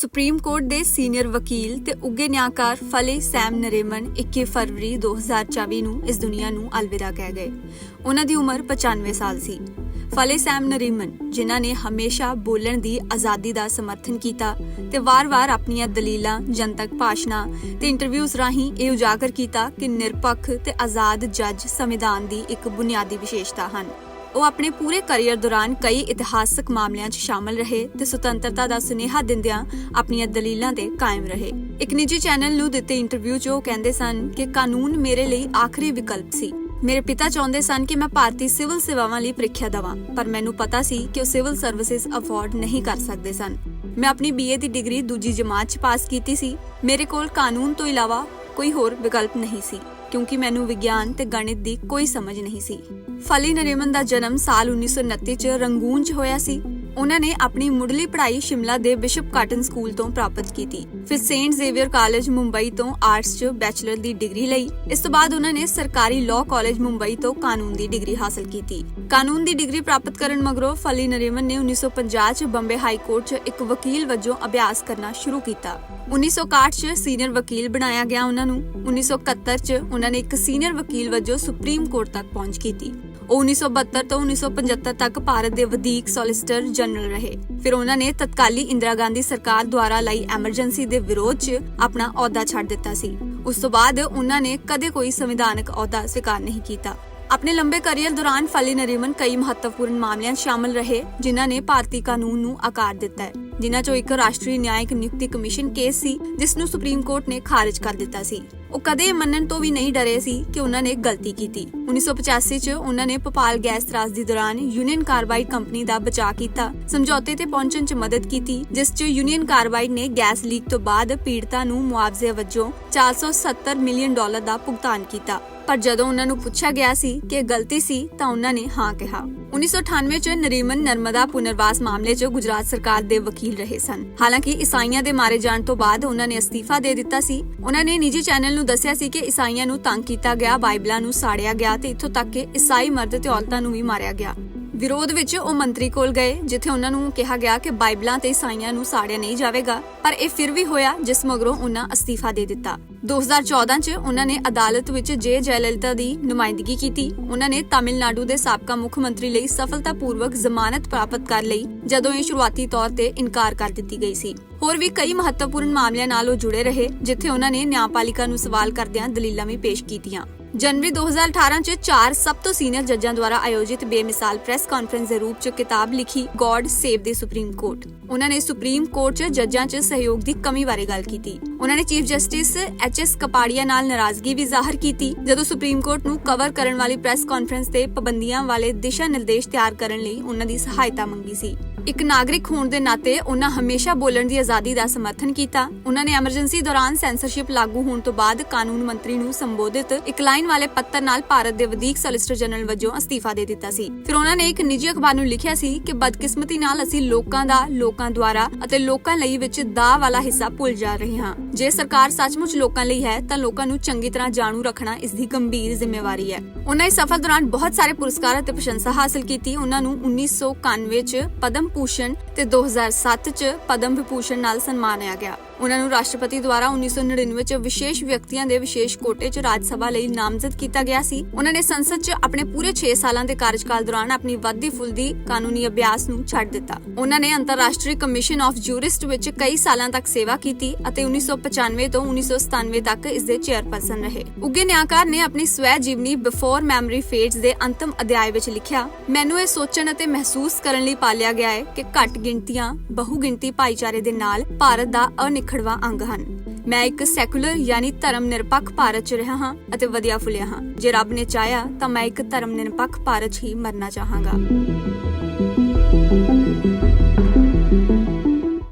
Supreme court ਦੇ senior ਵਕੀਲ ਤੇ ਉੱਗੇ ਨਿਆਂਕਾਰ ਫਲੇ ਸੈਮ ਨਰੇਮਨ 21 ਫਰਵਰੀ 2024 ਨੂੰ ਇਸ ਦੁਨੀਆ ਨੂੰ ਅਲਵਿਦਾ ਕਹਿ ਗਏ। ਉਹਨਾਂ ਦੀ ਉਮਰ 95 ਸਾਲ ਸੀ। ਫਲੇ ਸੈਮ ਨਰੇਮਨ, ਜਿਨ੍ਹਾਂ ਨੇ ਹਮੇਸ਼ਾ ਬੋਲਣ ਦੀ ਆਜ਼ਾਦੀ ਦਾ ਸਮਰਥਨ ਕੀਤਾ ਤੇ ਵਾਰ-ਵਾਰ ਆਪਣੀਆਂ ਦਲੀਲਾਂ, ਜਨਤਕ ਭਾਸ਼ਣਾਂ ਤੇ ਇੰਟਰਵਿਊਜ਼ ਰਾਹੀਂ ਇਹ ਉਜਾਗਰ ਕੀਤਾ ਕਿ ਨਿਰਪੱਖ ਤੇ ਆਜ਼ਾਦ ਜੱਜ ਸੰਵਿਧਾਨ ਦੀ ਇੱਕ ਬੁਨਿਆਦੀ ਵਿਸ਼ੇਸ਼ਤਾ ਹਨ। ਉਹ ਆਪਣੇ ਪੂਰੇ ਕੈਰੀਅਰ ਦੌਰਾਨ ਕਈ ਇਤਿਹਾਸਕ ਮਾਮਲਿਆਂ 'ਚ ਸ਼ਾਮਲ ਰਹੇ ਤੇ ਸੁਤੰਤਰਤਾ ਦਾ ਸੁਨੇਹਾ ਦਿੰਦਿਆਂ ਆਪਣੀਆਂ ਦਲੀਲਾਂ ਤੇ ਕਾਇਮ ਰਹੇ। ਇੱਕ ਨਿੱਜੀ ਚੈਨਲ ਨੂੰ ਦਿੱਤੇ ਇੰਟਰਵਿਊ 'ਚ ਉਹ ਕਹਿੰਦੇ ਸਨ ਕਿ ਕਾਨੂੰਨ ਮੇਰੇ ਲਈ ਆਖਰੀ ਵਿਕਲਪ ਸੀ। ਮੇਰੇ ਪਿਤਾ ਚਾਹੁੰਦੇ ਸਨ ਕਿ ਮੈਂ ਭਾਰਤੀ ਸਿਵਲ ਸੇਵਾਵਾਂ ਲਈ ਪ੍ਰੀਖਿਆ ਦਵਾਂ, ਪਰ ਮੈਨੂੰ ਪਤਾ ਸੀ ਕਿ ਉਹ ਸਿਵਲ ਸਰਵਿਸਿਜ਼ ਅਫੋਰਡ ਨਹੀਂ ਕਰ ਸਕਦੇ ਸਨ। ਮੈਂ ਆਪਣੀ ਬੀਏ ਦੀ ਡਿਗਰੀ ਦੂਜੀ ਜਮਾਤ 'ਚ ਪਾਸ ਕੀਤੀ ਸੀ। ਮੇਰੇ ਕੋਲ ਕਾਨੂੰਨ ਤੋਂ ਇਲਾਵਾ ਕੋਈ ਹੋਰ ਵਿਕਲਪ ਨਹੀਂ ਸੀ। ਕਿਉਂਕਿ ਮੈਨੂੰ ਵਿਗਿਆਨ ਤੇ ਗਣਿਤ ਦੀ ਕੋਈ ਸਮਝ ਨਹੀਂ ਸੀ। ਫਲੀ ਨਰੀਮਨ ਦਾ ਜਨਮ ਸਾਲ 1929 ਚ ਰੰਗੂਨ ਚ ਹੋਇਆ ਸੀ। ਉਹਨਾਂ ਨੇ ਆਪਣੀ ਮੁੱਢਲੀ ਪੜ੍ਹਾਈ ਸ਼ਿਮਲਾ ਦੇ ਬਿਸ਼ਪ ਕਾਟਨ ਸਕੂਲ ਤੋਂ ਪ੍ਰਾਪਤ ਕੀਤੀ। ਫਿਰ ਸੇਂਟ ਜ਼ੇਵੀਅਰ ਕਾਲਜ ਮੁੰਬਈ ਤੋਂ ਆਰਟਸ 'ਚ ਬੈਚਲਰ ਦੀ ਡਿਗਰੀ ਲਈ। ਇਸ ਤੋਂ ਬਾਅਦ ਉਹਨਾਂ ਨੇ ਸਰਕਾਰੀ ਲਾਅ ਕਾਲਜ ਮੁੰਬਈ ਤੋਂ ਕਾਨੂੰਨ ਦੀ ਡਿਗਰੀ ਹਾਸਲ ਕੀਤੀ। ਕਾਨੂੰਨ ਦੀ ਡਿਗਰੀ ਪ੍ਰਾਪਤ ਕਰਨ ਮਗਰੋਂ ਫਲੀ ਨਰੀਮਨ ਨੇ 1950 'ਚ ਬੰਬੇ ਹਾਈ ਕੋਰਟ 'ਚ ਇੱਕ ਵਕੀਲ ਵਜੋਂ ਅਭਿਆਸ ਕਰਨਾ ਸ਼ੁਰੂ ਕੀਤਾ। 1961 'ਚ ਸੀਨੀਅਰ ਵਕੀਲ ਬਣਾਇਆ ਗਿਆ ਉਹਨਾਂ ਨੂੰ। 1971 'ਚ ਉਹਨਾਂ ਨੇ ਇੱਕ ਸੀਨੀਅਰ ਵਕੀਲ ਵਜੋਂ ਸੁਪਰੀਮ ਕੋਰਟ ਤੱਕ ਪਹੁੰਚ ਕੀਤੀ। ਉਹ 1972 ਤੋਂ 1975 ਤੱਕ ਭਾਰਤ ਦੇ ਵਧੀਕ ਸੋਲਿਸਿਟਰ ਜਨਰਲ ਰਹੇ। ਫਿਰ ਉਹਨਾਂ ਨੇ ਤਤਕਾਲੀ ਇੰਦਰਾ ਗਾਂਧੀ ਸਰਕਾਰ ਦੁਆਰਾ ਲਈ ਐਮਰਜੈਂਸੀ ਦੇ ਵਿਰੋਧ 'ਚ ਆਪਣਾ ਅਹੁਦਾ ਛੱਡ ਦਿੱਤਾ ਸੀ। ਉਸ ਤੋਂ ਬਾਅਦ ਉਹਨਾਂ ਨੇ ਕਦੇ ਕੋਈ ਸੰਵਿਧਾਨਕ ਅਹੁਦਾ ਸਵੀਕਾਰ ਨਹੀਂ ਕੀਤਾ। ਆਪਣੇ ਲੰਬੇ ਕੈਰੀਅਰ ਦੌਰਾਨ ਫਲੀ ਨਰੀਮਨ ਕਈ ਮਹੱਤਵਪੂਰਨ ਮਾਮਲਿਆਂ 'ਚ ਸ਼ਾਮਲ ਰਹੇ, ਜਿਨ੍ਹਾਂ ਨੇ ਭਾਰਤੀ ਕਾਨੂੰਨ ਨੂੰ ਆਕਾਰ ਦਿੱਤਾ ਹੈ। ਜਿਨ੍ਹਾਂ 'ਚੋਂ ਇੱਕ ਰਾਸ਼ਟਰੀ ਨਿਆਇਕ ਨਿਯੁਕਤੀ ਕਮਿਸ਼ਨ ਕੇਸ ਸੀ, ਜਿਸ ਨੂੰ ਸੁਪਰੀਮ ਕੋਰਟ ਨੇ ਖਾਰਜ ਕਰ ਦਿੱਤਾ ਸੀ। ਉਹ ਕਦੇ ਮੰਨਣ ਤੋਂ ਵੀ ਨਹੀਂ ਡਰੇ ਸੀ ਕਿ ਉਹਨਾਂ ਨੇ ਗਲਤੀ ਕੀਤੀ। 1985 'ਚ ਉਹਨਾਂ ਨੇ ਭੋਪਾਲ ਗੈਸ ਤਰਾਸ ਦੀ ਦੌਰਾਨ ਯੂਨੀਅਨ ਕਾਰਬਾਈਡ ਕੰਪਨੀ ਦਾ ਬਚਾਅ ਕੀਤਾ। ਸਮਝੌਤੇ ਤੇ ਪਹੁੰਚਣ 'ਚ ਮਦਦ ਕੀਤੀ, ਜਿਸ 'ਚ ਯੂਨੀਅਨ ਕਾਰਬਾਈਡ ਨੇ ਗੈਸ ਲੀਕ ਤੋਂ ਬਾਅਦ ਪੀੜਤਾਂ ਨੂੰ ਮੁਆਵਜ਼ੇ ਵਜੋਂ 470 ਮਿਲੀਅਨ ਡਾਲਰ ਦਾ ਭੁਗਤਾਨ ਕੀਤਾ। ਪਰ ਜਦੋਂ ਉਹਨਾਂ ਨੂੰ ਪੁੱਛਿਆ ਗਿਆ ਸੀ ਕਿ ਗਲਤੀ ਸੀ, ਤਾਂ ਉਹਨਾਂ ਨੇ ਹਾਂ ਕਿਹਾ। 1998 ਚ ਨਰੀਮਨ ਨਰਮਦਾ ਪੁਨਰਵਾਸ ਮਾਮਲੇ 'ਚ ਗੁਜਰਾਤ ਸਰਕਾਰ ਦੇ ਵਕੀਲ ਰਹੇ ਸਨ। ਹਾਲਾਂਕਿ ਈਸਾਈਆਂ ਦੇ ਮਾਰੇ ਜਾਣ ਤੋਂ ਬਾਅਦ ਉਹਨਾਂ ਨੇ ਅਸਤੀਫਾ ਦੇ ਦਿੱਤਾ ਸੀ। ਉਹਨਾਂ ਨੇ ਨਿੱਜੀ ਚੈਨਲ ਨੂੰ ਦੱਸਿਆ ਸੀ ਕਿ ਈਸਾਈਆਂ ਨੂੰ ਤੰਗ ਕੀਤਾ ਗਿਆ, ਬਾਈਬਲਾਂ ਨੂੰ ਸਾੜਿਆ ਗਿਆ ਤੇ ਇੱਥੋਂ ਤੱਕ ਕਿ ਈਸਾਈ ਮਰਦ ਤੇ ਔਰਤਾਂ ਨੂੰ ਵੀ ਮਾਰਿਆ ਗਿਆ। ਵਿਰੋਧ ਵਿੱਚ ਉਹ ਮੰਤਰੀ ਕੋਲ ਗਏ, ਜਿੱਥੇ ਉਹਨਾਂ ਨੂੰ ਕਿਹਾ ਗਿਆ ਕਿ ਬਾਈਬਲਾਂ ਤੇ ਈਸਾਈਆਂ ਨੂੰ ਸਾੜਿਆ ਨਹੀਂ ਜਾਵੇਗਾ, ਪਰ ਇਹ ਫਿਰ ਵੀ ਹੋਇਆ, ਜਿਸ ਮਗਰੋਂ ਉਹਨਾਂ ਅਸਤੀਫਾ ਦੇ ਦਿੱਤਾ। 2014 ਚ ਉਹਨਾਂ ਨੇ ਅਦਾਲਤ ਵਿੱਚ ਜੇ ਜੈਲਲਿਤਾ ਦੀ ਨੁਮਾਇੰਦਗੀ ਕੀਤੀ। ਉਹਨਾਂ ਨੇ ਤਾਮਿਲਨਾਡੂ ਦੇ ਸਾਬਕਾ ਮੁੱਖ ਮੰਤਰੀ ਲਈ ਸਫਲਤਾਪੂਰਵਕ ਜ਼ਮਾਨਤ ਪ੍ਰਾਪਤ ਕਰ ਲਈ, ਜਦੋਂ ਇਹ ਸ਼ੁਰੂਆਤੀ ਤੌਰ ਤੇ ਇਨਕਾਰ ਕਰ ਦਿੱਤੀ ਗਈ ਸੀ। ਹੋਰ ਵੀ ਕਈ ਮਹੱਤਵਪੂਰਨ ਮਾਮਲਿਆਂ ਨਾਲ ਉਹ ਜੁੜੇ ਰਹੇ, ਜਿੱਥੇ ਉਹਨਾਂ ਨੇ ਨਿਆਂਪਾਲਿਕਾ ਨੂੰ ਸਵਾਲ ਕਰਦਿਆਂ ਦਲੀਲਾਂ ਵੀ ਪੇਸ਼ ਕੀਤੀਆਂ। ਜਨਵਰੀ 2018 ਚ ਚਾਰ ਸਭ ਤੋਂ ਸੀਨੀਅਰ ਜੱਜਾਂ ਦੁਆਰਾ ਆਯੋਜਿਤ ਬੇਮਿਸਾਲ ਪ੍ਰੈਸ ਕਾਨਫਰੰਸ ਦੇ ਰੂਪ ਚ ਕਿਤਾਬ ਲਿਖੀ God save the Supreme Court ਉਹਨਾਂ ਨੇ ਸੁਪਰੀਮ ਕੋਰਟ ਚ ਜੱਜਾਂ ਚ ਸਹਿਯੋਗ ਦੀ ਕਮੀ ਬਾਰੇ ਗੱਲ ਕੀਤੀ ਉਹਨਾਂ ਨੇ chief justice H S Kapadia ਨਾਲ ਨਾਰਾਜ਼ਗੀ ਵੀ ਜ਼ਾਹਰ ਕੀਤੀ ਜਦੋਂ ਸੁਪਰੀਮ ਕੋਰਟ ਨੂੰ ਕਵਰ ਕਰਨ ਵਾਲੀ ਪ੍ਰੈਸ ਕਾਨਫਰੰਸ ਤੇ ਪਾਬੰਦੀਆਂ ਵਾਲੇ ਦਿਸ਼ਾ ਨਿਰਦੇਸ਼ ਤਿਆਰ ਕਰਨ ਲਈ ਉਹਨਾਂ ਦੀ ਸਹਾਇਤਾ ਮੰਗੀ ਸੀ ਇੱਕ ਨਾਗਰਿਕ ਹੋਣ ਦੇ ਨਾਤੇ ਉਹਨਾਂ ਹਮੇਸ਼ਾ ਬੋਲਣ ਦੀ ਆਜ਼ਾਦੀ ਦਾ ਸਮਰਥਨ ਕੀਤਾ। ਉਹਨਾਂ ਨੇ ਐਮਰਜੈਂਸੀ ਦੌਰਾਨ ਸੈਂਸਰਸ਼ਿਪ ਲਾਗੂ ਹੋਣ ਤੋਂ ਬਾਅਦ ਕਾਨੂੰਨ ਮੰਤਰੀ ਨੂੰ ਸੰਬੋਧਿਤ ਇੱਕ ਲਾਈਨ ਵਾਲੇ ਪੱਤਰ ਨਾਲ ਭਾਰਤ ਦੇ ਵਧੀਕ ਸੋਲਿਸਿਟਰ ਜਨਰਲ ਵਜੋਂ ਅਸਤੀਫਾ ਦੇ ਦਿੱਤਾ ਸੀ। ਫਿਰ ਉਹਨਾਂ ਨੇ ਇੱਕ ਨਿੱਜੀ ਅਖਬਾਰ ਨੂੰ ਲਿਖਿਆ ਸੀ ਕਿ ਬਦਕਿਸਮਤੀ ਨਾਲ ਅਸੀਂ ਲੋਕਾਂ ਦਾ, ਲੋਕਾਂ ਦੁਆਰਾ ਅਤੇ ਲੋਕਾਂ ਲਈ ਵਿੱਚ ਦਾ ਵਾਲਾ ਹਿੱਸਾ ਭੁੱਲ ਜਾ ਰਹੇ ਹਾਂ। ਜੇ ਸਰਕਾਰ ਸੱਚਮੁੱਚ ਲੋਕਾਂ ਲਈ ਹੈ, ਤਾਂ ਲੋਕਾਂ ਨੂੰ ਚੰਗੀ ਤਰ੍ਹਾਂ ਜਾਣੂ ਰੱਖਣਾ ਇਸ ਦੀ ਗੰਭੀਰ ਜ਼ਿੰਮੇਵਾਰੀ ਹੈ। ਉਹਨਾਂ ਇਸ ਸਫ਼ਰ ਦੌਰਾਨ ਬਹੁਤ ਸਾਰੇ ਪੁਰਸਕਾਰ ਅਤੇ ਪ੍ਰਸ਼ੰਸਾ ਹਾਸਲ ਕੀਤੀ। ਉਹਨਾਂ ਨੂੰ 1991 ਚ ਪਦਮ ਭੂਸ਼ਣ ਤੇ 2007 ਚ ਪਦਮ ਵਿਭੂਸ਼ਣ ਨਾਲ ਸਨਮਾਨਿਆ ਗਿਆ। ਉਹਨਾਂ ਨੂੰ ਰਾਸ਼ਟਰਪਤੀ ਦੁਆਰਾ 1999 ਚ ਵਿਸ਼ੇਸ਼ ਵਿਅਕਤੀਆਂ ਦੇ ਵਿਸ਼ੇਸ਼ ਕੋਟੇ ਚ ਰਾਜ ਸਭਾ ਲਈ ਨਾਮਜ਼ਦ ਕੀਤਾ ਗਿਆ ਸੀ। ਉਹਨਾਂ ਨੇ ਸੰਸਦ ਚ ਆਪਣੇ ਪੂਰੇ 6 ਸਾਲਾਂ ਦੇ ਕਾਰਜਕਾਲ ਦੌਰਾਨ ਆਪਣੀ ਵੱਧਦੀ ਫੁੱਲਦੀ ਕਾਨੂੰਨੀ ਅਭਿਆਸ ਨੂੰ ਛੱਡ ਦਿੱਤਾ। ਉਹਨਾਂ ਨੇ ਅੰਤਰਰਾਸ਼ਟਰੀ ਕਮਿਸ਼ਨ ਆਫ ਜੂਰਿਸਟ ਵਿੱਚ ਕਈ ਸਾਲਾਂ ਤੱਕ ਸੇਵਾ ਕੀਤੀ ਅਤੇ 1995 ਤੋਂ 1997 ਤੱਕ ਇਸ ਦੇ ਚੇਅਰਪਰਸਨ ਰਹੇ। ਉੱਗੇ ਨਿਆਂਕਾਰ ਨੇ ਆਪਣੀ ਸਵੈ ਜੀਵਨੀ ਬਿਫੋਰ ਮੈਮਰੀ ਫੇਡਸ ਦੇ ਅੰਤਮ ਅਧਿਆਇ ਵਿੱਚ ਲਿਖਿਆ, ਮੈਨੂੰ ਇਹ ਸੋਚਣ ਅਤੇ ਮਹਿਸੂਸ ਕਰਨ ਲਈ ਪਾਲਿਆ ਗਿਆ ਹੈ ਕਿ ਘੱਟ ਗਿਣਤੀਆਂ ਬਹੁ ਗਿਣਤੀ ਭਾਈਚਾਰੇ ਦੇ ਨਾਲ ਭਾਰਤ ਦਾ ਅਨਿਕ ਅਨਿਖੜਵਾ ਅੰਗ ਹਨ। ਮੈਂ ਇੱਕ ਸੈਕੂਲਰ ਯਾਨੀ ਧਰਮ ਨਿਰਪੱਖ ਭਾਰਤ 'ਚ ਰਿਹਾ ਹਾਂ ਅਤੇ ਵਧੀਆ ਫੁਲਿਆ ਹਾਂ। ਜੇ ਰੱਬ ਨੇ ਚਾਹਿਆ ਤਾਂ ਮੈਂ ਇੱਕ ਧਰਮ ਨਿਰਪੱਖ ਭਾਰਤ 'ਚ ਹੀ ਮਰਨਾ ਚਾਹਾਂਗਾ।